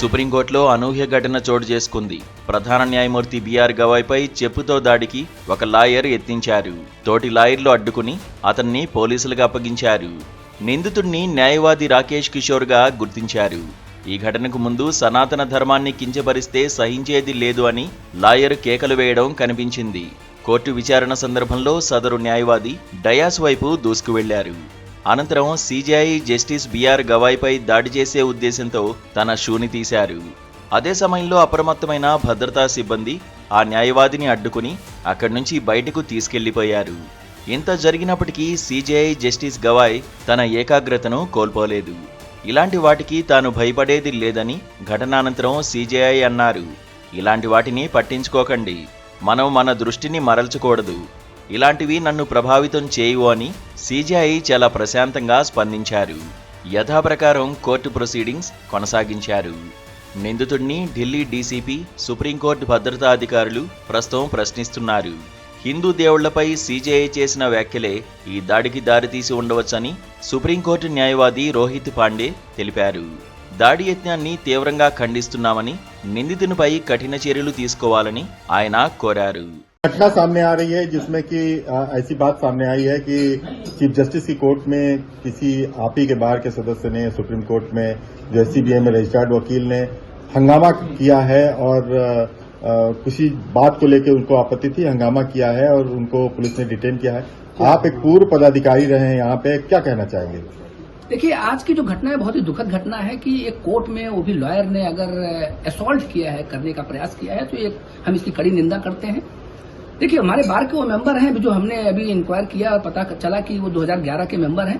సుప్రీంకోర్టులో అనూహ్య ఘటన చోటు చేసుకుంది. ప్రధాన న్యాయమూర్తి బీఆర్ గవాయ్పై చెప్పుతో దాడికి ఒక లాయర్ ఎత్తించారు తోటి లాయర్లు అడ్డుకుని అతన్ని పోలీసులకు అప్పగించారు. నిందితుడిని న్యాయవాది రాకేష్ కిషోర్గా గుర్తించారు. ఈ ఘటనకు ముందు సనాతన ధర్మాన్ని కించపరిస్తే సహించేది లేదు అని లాయర్ కేకలు వేయడం కనిపించింది. కోర్టు విచారణ సందర్భంలో సదరు న్యాయవాది డయాస్ వైపు దూసుకువెళ్ళారు. అనంతరం సీజీఐ జస్టిస్ బిఆర్ గవాయ్పై దాడి చేసే ఉద్దేశంతో తన షూని తీశారు. అదే సమయంలో అప్రమత్తమైన భద్రతా సిబ్బంది ఆ న్యాయవాదిని అడ్డుకుని అక్కడి నుంచి బయటకు తీసుకెళ్ళిపోయారు. ఇంత జరిగినప్పటికీ సీజీఐ జస్టిస్ గవాయ్ తన ఏకాగ్రతను కోల్పోలేదు. ఇలాంటి వాటికి తాను భయపడేది లేదని ఘటనానంతరం సీజేఐ అన్నారు. ఇలాంటి వాటిని పట్టించుకోకండి. మనం మన దృష్టిని మరల్చకూడదు. ఇలాంటివి నన్ను ప్రభావితం చేయవు అని సీజీఐ చాలా ప్రశాంతంగా స్పందించారు. యథాప్రకారం కోర్టు ప్రొసీడింగ్స్ కొనసాగించారు. నిందితుడిని ఢిల్లీ డీసీపీ సుప్రీంకోర్టు భద్రతా అధికారులు ప్రస్తుతం ప్రశ్నిస్తున్నారు. హిందూ దేవుళ్ళపై సీజేఐ చేసిన వ్యాఖ్యలే ఈ దాడికి దారితీసి ఉండవచ్చని సుప్రీంకోర్టు న్యాయవాది రోహిత్ పాండే తెలిపారు. దాడి యత్నాన్ని తీవ్రంగా ఖండిస్తున్నామని నిందితునిపై కఠిన చర్యలు తీసుకోవాలని ఆయన కోరారు. घटना सामने आ रही है, जिसमें कि ऐसी बात सामने आई है कि चीफ जस्टिस की कोर्ट में किसी आप ही के बार के सदस्य ने, सुप्रीम कोर्ट में, जो एससीबीआई में रजिस्टर्ड वकील ने हंगामा किया है और किसी बात को लेकर उनको आपत्ति थी, हंगामा किया है और उनको पुलिस ने डिटेन किया है। आप एक पूर्व पदाधिकारी रहे हैं यहाँ पे, क्या कहना चाहेंगे? देखिए, आज की जो घटना है, बहुत ही दुखद घटना है कि एक कोर्ट में वो भी लॉयर ने अगर असॉल्ट किया है, करने का प्रयास किया है तो एक हम इसकी कड़ी निंदा करते हैं। देखिए हमारे बार के वो मेंबर हैं जो हमने अभी इंक्वायर किया और पता चला कि वो 2011 के मेंबर हैं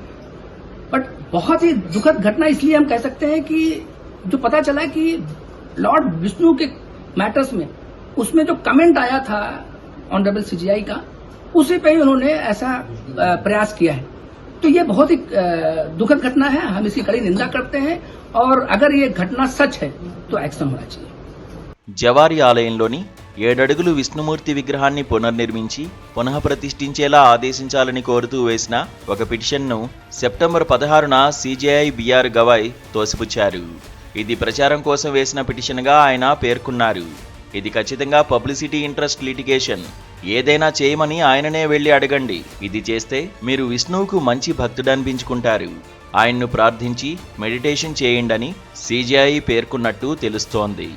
बट बहुत ही दुखद घटना इसलिए हम कह सकते हैं कि जो पता चला कि लॉर्ड विष्णु के मैटर्स में उसमें जो कमेंट आया था ऑनरेबल सीजीआई का उसी पे ही उन्होंने ऐसा अ, प्रयास किया है तो ये बहुत ही अ, दुखद घटना है हम इसकी कड़ी निंदा करते हैं और अगर ये घटना सच है तो एक्शन होना चाहिए జవారి ఆలయంలోని ఏడడుగులు విష్ణుమూర్తి విగ్రహాన్ని పునర్నిర్మించి పునః ప్రతిష్ఠించేలా ఆదేశించాలని కోరుతూ వేసిన ఒక పిటిషన్ను సెప్టెంబర్ పదహారున సీజేఐ బిఆర్ గవాయ్ తోసిపుచ్చారు. ఇది ప్రచారం కోసం వేసిన పిటిషన్గా ఆయన పేర్కొన్నారు. ఇది ఖచ్చితంగా పబ్లిసిటీ ఇంట్రెస్ట్ లిటిగేషన్. ఏదైనా చేయమని ఆయననే వెళ్ళి అడగండి. ఇది చేస్తే మీరు విష్ణువుకు మంచి భక్తుడనిపించుకుంటారు. ఆయన్ను ప్రార్థించి మెడిటేషన్ చేయండని సీజీఐ పేర్కొన్నట్టు తెలుస్తోంది.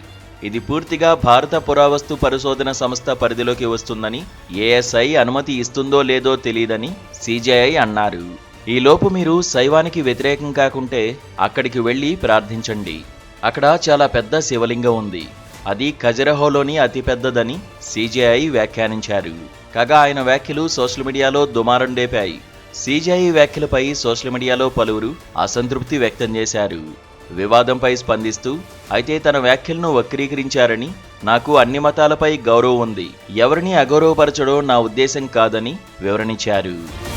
ఇది పూర్తిగా భారత పురావస్తు పరిశోధన సంస్థ పరిధిలోకి వస్తుందని ఏఎస్ఐ అనుమతి ఇస్తుందో లేదో తెలియదని సిజేఐ అన్నారు. ఈలోపు మీరు శైవానికి వ్యతిరేకం కాకుంటే అక్కడికి వెళ్ళి ప్రార్థించండి. అక్కడ చాలా పెద్ద శివలింగం ఉంది. అది ఖజరహోలోని అతిపెద్దదని సిజేఐ వ్యాఖ్యానించారు. కాగా ఆయన వ్యాఖ్యలు సోషల్ మీడియాలో దుమారం రేపాయి వ్యాఖ్యలపై సోషల్ మీడియాలో పలువురు అసంతృప్తి వ్యక్తం చేశారు. వివాదంపై స్పందిస్తూ అయితే తన వ్యాఖ్యలను వక్రీకరించారని నాకు అన్ని మతాలపై గౌరవం ఉంది. ఎవరిని అగౌరవపరచడం నా ఉద్దేశం కాదని వివరణించారు.